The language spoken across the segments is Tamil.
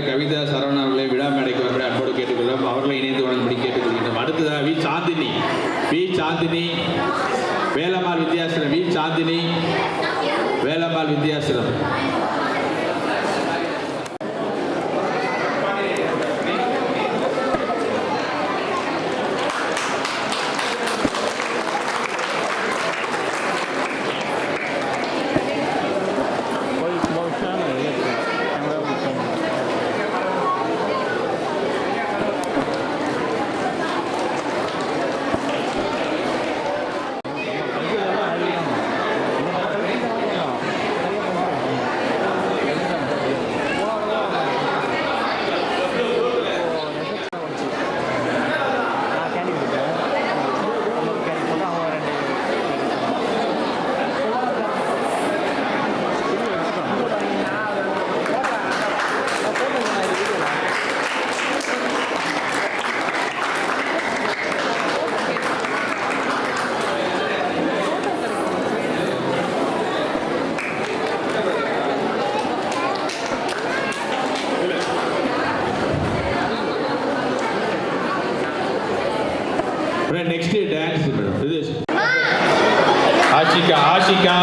விழா கவிதா சரவணன் அவர்களை விழா மேடைக்கு வரும்படி அன்போடு கேட்டுக்கொள்வோம் அவர்களை இணைந்து வழங்கும்படி கேட்டுக்கொள்கின்றோம். அடுத்ததாக V Chandini. V Chandini. Velammal Vidyashram. V Chandini. Velammal Vidyashram. Next dance madam இது ஆஷிகா ஆஷிகா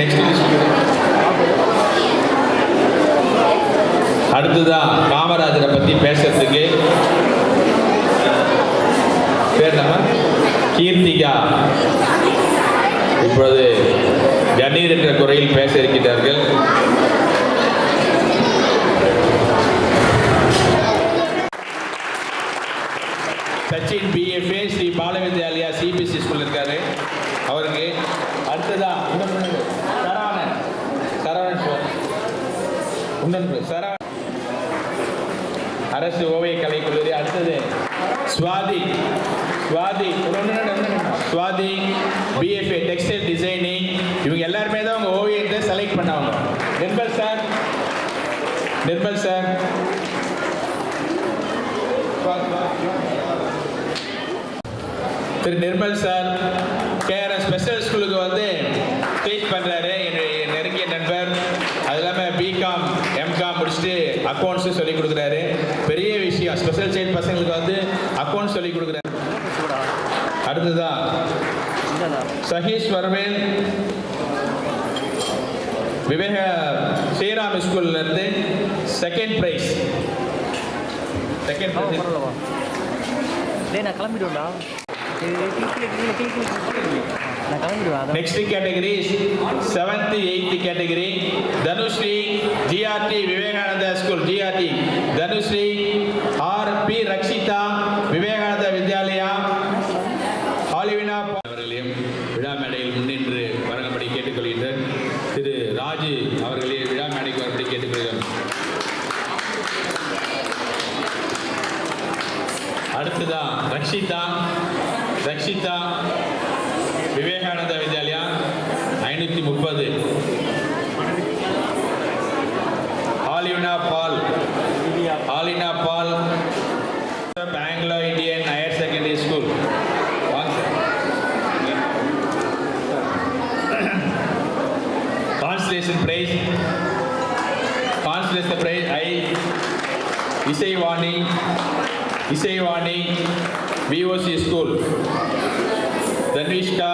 நெக்ஸ்ட் நெக்ஸ்ட் அடுத்ததான் காமராஜரை பத்தி பேசுறதுக்கு பேர் நம்ம கீர்த்திகா. இப்பொழுது கணீர் என்ற குறையில் பேச இருக்கிறார்கள் Sachin BFA Sri Balavidyalaya CBSE school இருக்காரு. அவருக்கு அடுத்ததா இன்னொரு பொண்ணு, சரவணன் சரவணன் சார் இன்னொன்று சரா. அரசு ஓவிய கலை கல்லூரி அடுத்தது Swathi. Swathi. Swathi BFA textile designing இவங்க எல்லாருமே தான் அவங்க ஓவியத்தை செலக்ட் பண்ணாங்க நிர்மல் சார். நிர்மல் சார். திரு நிர்மல் சார் கேஆர்எஸ் ஸ்பெஷல் ஸ்கூலுக்கு வந்து டீச் பண்ணுறாரு என்னுடைய நெருங்கிய நண்பர். அது இல்லாமல் பிகாம் எம்காம் முடிச்சுட்டு அக்கௌண்ட்ஸும் சொல்லிக் கொடுக்குறாரு பெரிய விஷயம் ஸ்பெஷல் சைல்ட் பசங்களுக்கு வந்து அக்கௌண்ட்ஸ் சொல்லிக் கொடுக்குறாரு அடுத்ததா சஹீஷ் வர்வேல் விவேக ஸ்ரீராம் ஸ்கூல்ல இருந்து செகண்ட் பிரைஸ் செகண்ட் பிரைஸ் டேய் next category seventh eighth category Dhanushree GRT Vivekananda school GRT Dhanushree R P Rakshitha Vivekananda Vidyalaya. Alivina அவர்களையும் விழா மேடையில் முன்னின்று வழங்கும்படி கேட்டுக்கொள்கின்றேன். திரு ராஜு அவர்களையும் விழா மேடைக்கு வரும்படி கேட்டுக்கொள்கிறேன் அடுத்ததா ரக்ஷிதா. ரக்ஷிதா ஐநூற்றி முப்பது Alina Paul Alina Paul Anglo Indian higher secondary school consolation prize consolation prize I Isaivani Isaivani VOC school Thanvishka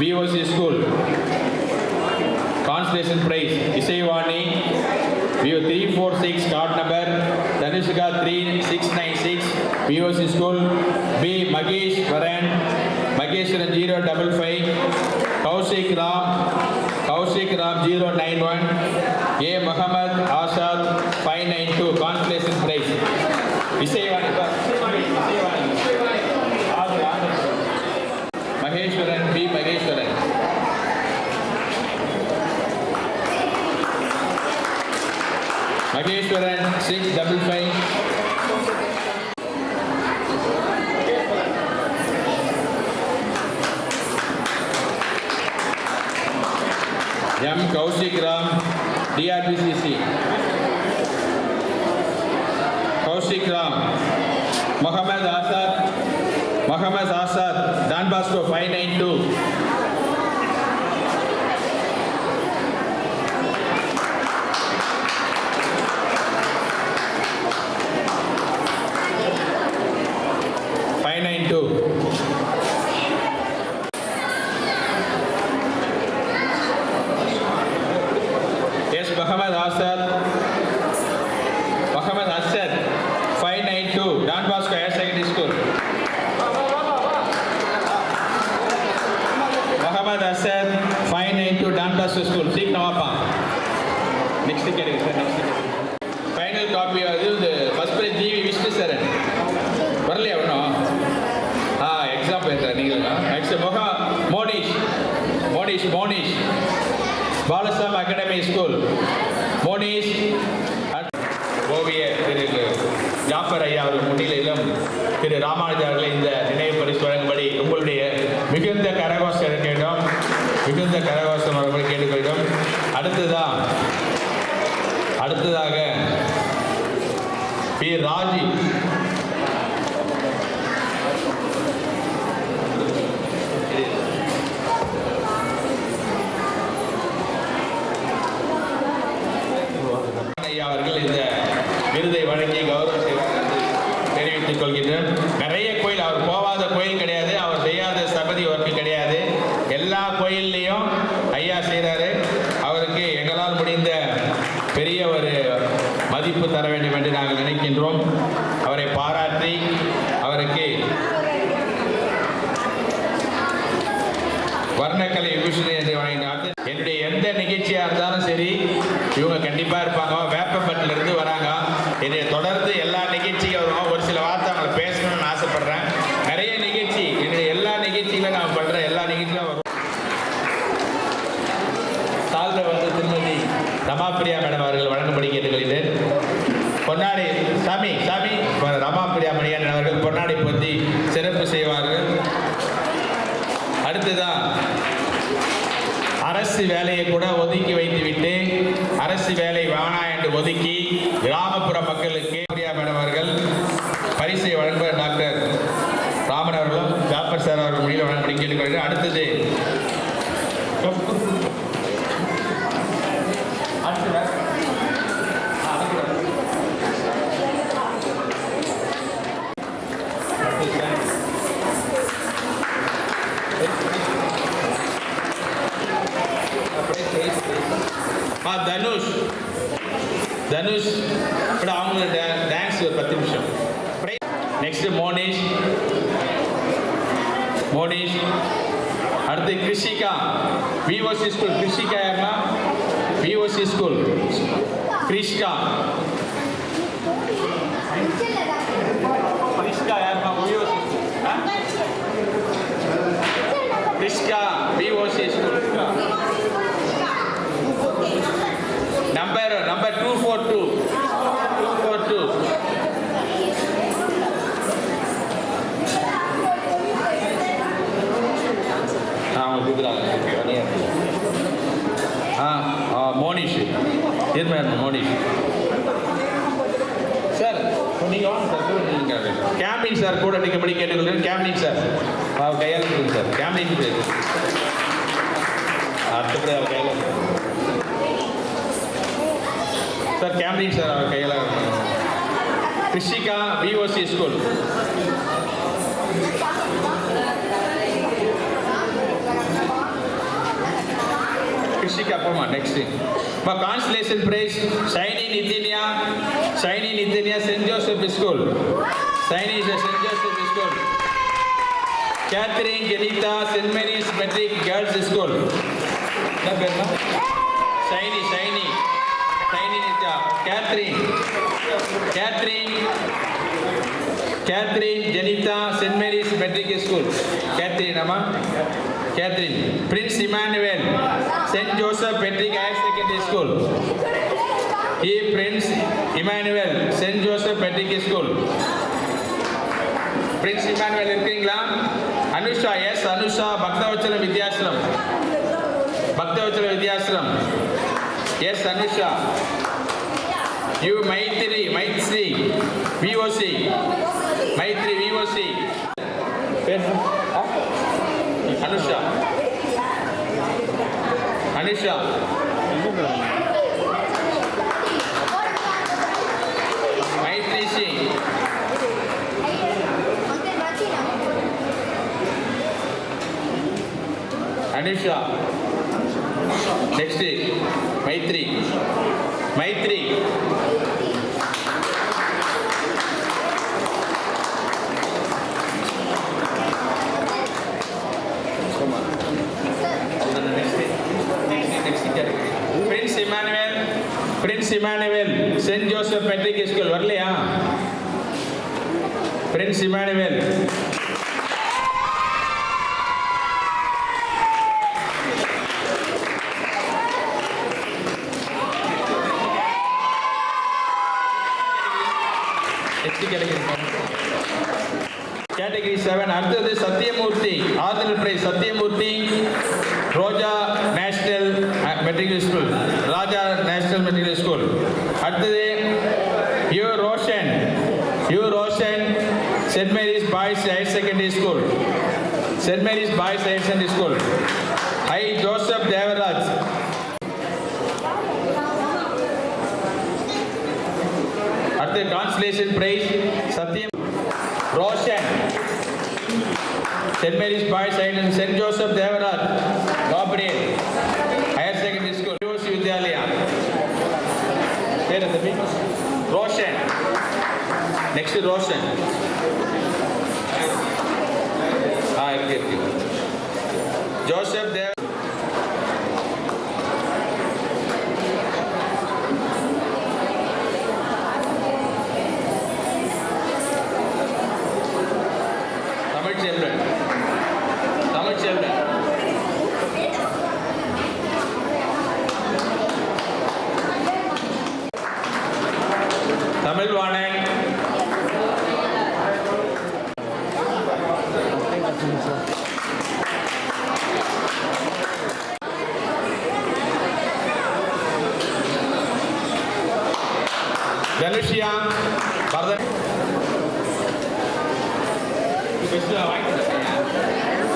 VOC school Translation Prize, Isayvani, PO 346, card number Dhanushika 3696, POC School, B. Magesh Varan, Magesh 055, Kaushik Ram, Kaushik Ram 091, A. Muhammad asad 592, translation Prize. Isayvani, Isayvani, Isayvani. Maheshwaran, B. Maheshwaran. Maheswaran P Maheswaran Maheswaran six double five M Kaushik Ram TRPCC Kaushik Ram Mohammed Azad Mohammed Azad Don Bosco five nine two Monish Monish academy school Monish ஓவிய திரு ஜாஃபர் ஐயா அவர்கள் முன்னிலையிலும் திரு ராமானுஜர் அவர்களை இந்த நினைவு பரிசு வழங்கும்படி உங்களுடைய மிகுந்த கரகோஷம் இருக்க மிகுந்த கரகோஷம் அவர்களை கேட்டுக்கொள்கிறோம் அடுத்ததா அடுத்ததாக பி. ராஜி. ஐயா அவர்கள் இந்த விருதை வழங்கி கௌரவ செய்வார் என்று தெரிவித்துக் கொள்கின்றனர் நிறைய தனுஷ் அப்புறம் அவங்க டான்ஸ் ஒரு பத்து நிமிஷம் நெக்ஸ்ட் மோனிஷ் மோனிஷ் அடுத்து கிருஷிகா விஓசி ஸ்கூல் கிருஷிகா யாருன்னா விஓசி ஸ்கூல் கிருஷ்கா கிருஷ்கா அடுத்தபடி அவர் கையில் சார் கேம்லின் சார் அவர் கையில் கிருஷிகா விஓசி ஸ்கூல் கிருஷிகா போமா நெக்ஸ்ட் இப்போ consolation prize Shiny Nithiniya Shiny Nithiniya Saint Joseph school Shiny Saint Joseph school Catherine Jenitha Saint Mary's matric girls school என்ன பேருமா Shiny Shiny Shiny Nithya Catherine Catherine Catherine Jenitha Saint Mary's matric school Catherine அம்மா Catherine Prince Emmanuel Saint Joseph matric higher secondary school E Prince Emmanuel Saint Joseph matric school Prince Emmanuel இருக்கீங்களா அனுஷா எஸ் அனுஷா பக்தவச்சல வித்யாசிரம் సంవత్సర Vidyashram S Anusha U Maithri Maithri VOC Maithri VOC Anusha Anusha Maithri Singh Anusha next Maithri Maithri Prince Emmanuel Prince Emmanuel Saint Joseph matric school வரலையா? பிரின்ஸ் இமானுவேல் செவன் அடுத்தது சத்தியமூர்த்தி ஆதரவு prize Sathyamoorthy Roja national matriculation school Raja national matriculation school அடுத்தது U Roshan U Roshan Saint Mary's boys higher secondary school Saint Mary's boys higher secondary school I Joseph Devaraj அடுத்து கான்ஸ்லேஷன் பிரைஸ் சத்தியம் Roshan St. Mary's Boys High and St. Joseph Devaraj, Gabriel, Higher Secondary School, Yoshi Vidyalaya. There is the people. Roshan. Next is Roshan. Ah, okay, okay. Joseph Devaraj. Yeah.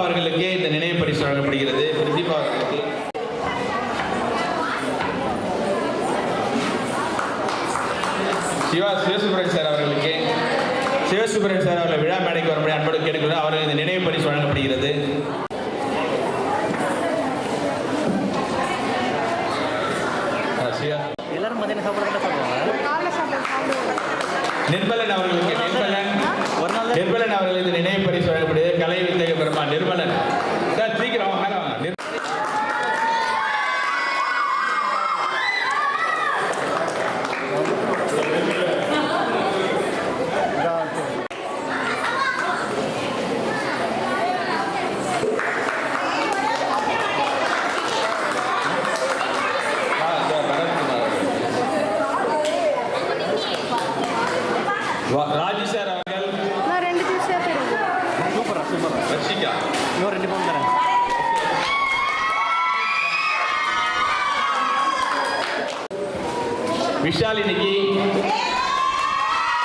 அவர்களுக்கு இந்த நினைவு பரிசு வழங்கப்படுகிறது. பிரதீபா அவர்களுக்கு. சிவா சிவசுப்ரன் சார் அவர்களுக்கு. சிவசுப்ரன் சார் அவர்களை விழா மேடைக்கு வரும்படி அன்போடு கேட்டுக்கொண்டு அவர்களுக்கு இந்த நினைவு பரிசு வழங்கப்படுகிறது. எல்லாரும் சாப்பிட சாப்பிடுவாங்க நிர்மலன் அவர்களுக்கு நிர்மலன் நிர்மலன் அவர்களுக்கு இந்த நினைவு பரிசு விஷால் இன்னைக்கு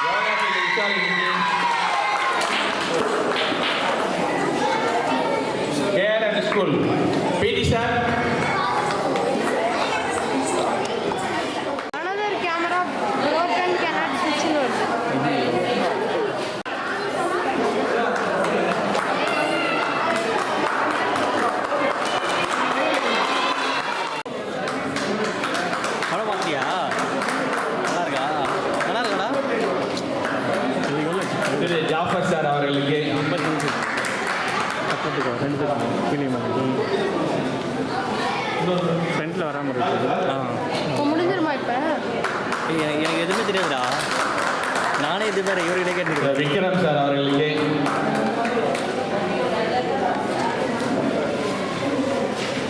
யோகா செய்த விஷால் இன்னைக்கு கேஆர்என் ஸ்கூல் பிடி சார் திரு ஜாஃபர் சார் அவர்களுக்கு ஃப்ரண்ட்டில் வராமல் இருக்குது ஆ. இப்போ முடிஞ்சிருமா இப்போ? எனக்கு எனக்கு எதுவுமே தெரியாதுடா. நானே இது வேறு இவர்கிட்ட கேட்டுருக்கேன் விக்ரம் சார் அவர்களுக்கு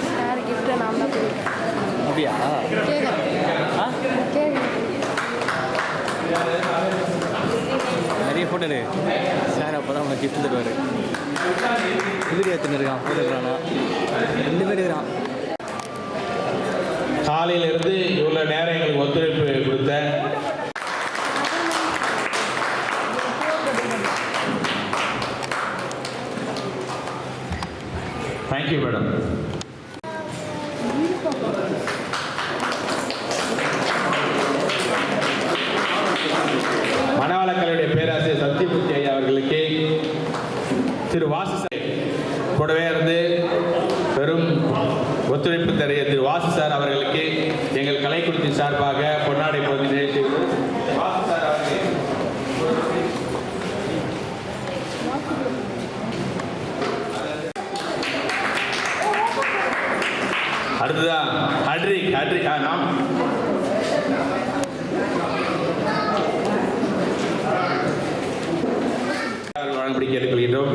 சார் கிஃப்ட்டை நான் தான் அப்படியா? போட்டாரு சார் அப்போ தான் அவனை கிஃப்ட் தருவார். எதிரி ஏற்றுன்னு இருக்கான் ஃபோட்டோ ரெண்டு பேர் இருக்கிறான். காலையிலிருந்து இவ்வளோ நேரம் எங்களுக்கு ஒத்துழைப்பு கொடுத்த தேங்க்யூ மேடம் மணவாளக்கலையுடைய பேராசிரியர் சத்தியமூர்த்தி ஐயா அவர்களுக்கு திரு வாசு சார் கூடவே இருந்து பெரும் ஒத்துழைப்பு தரைய திரு வாசு சார் அவர்களுக்கு எங்கள் கலைக்குழுத்தின் சார்பாக பொன்னாடை பகுதி நிகழ்ச்சி வாசு சார் அவர்களே அடுத்ததா ஹட்ரிக் ஹட்ரிக் ஆ நாம் அவர்கள் வழங்கும்படி கேட்டுக்கொள்கின்றோம்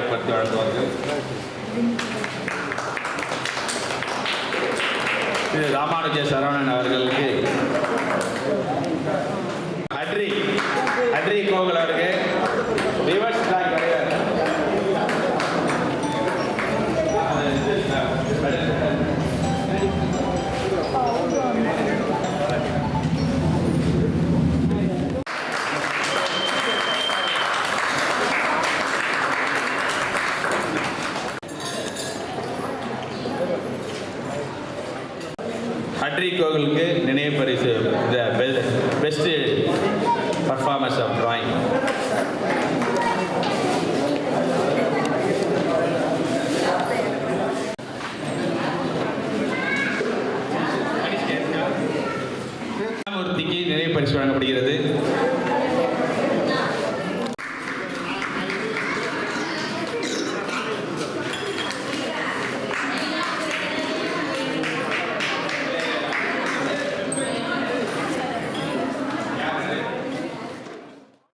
நடைபெற்று வழங்குவார்கள் திரு ராமானுஜ சரவணன் அவர்களுக்கு ஹட்ரி கோகலுக்கு நினைவு பரிசு இந்த பெஸ்ட் பர்ஃபார்மன்ஸ் ஆஃப் ட்ராயிங்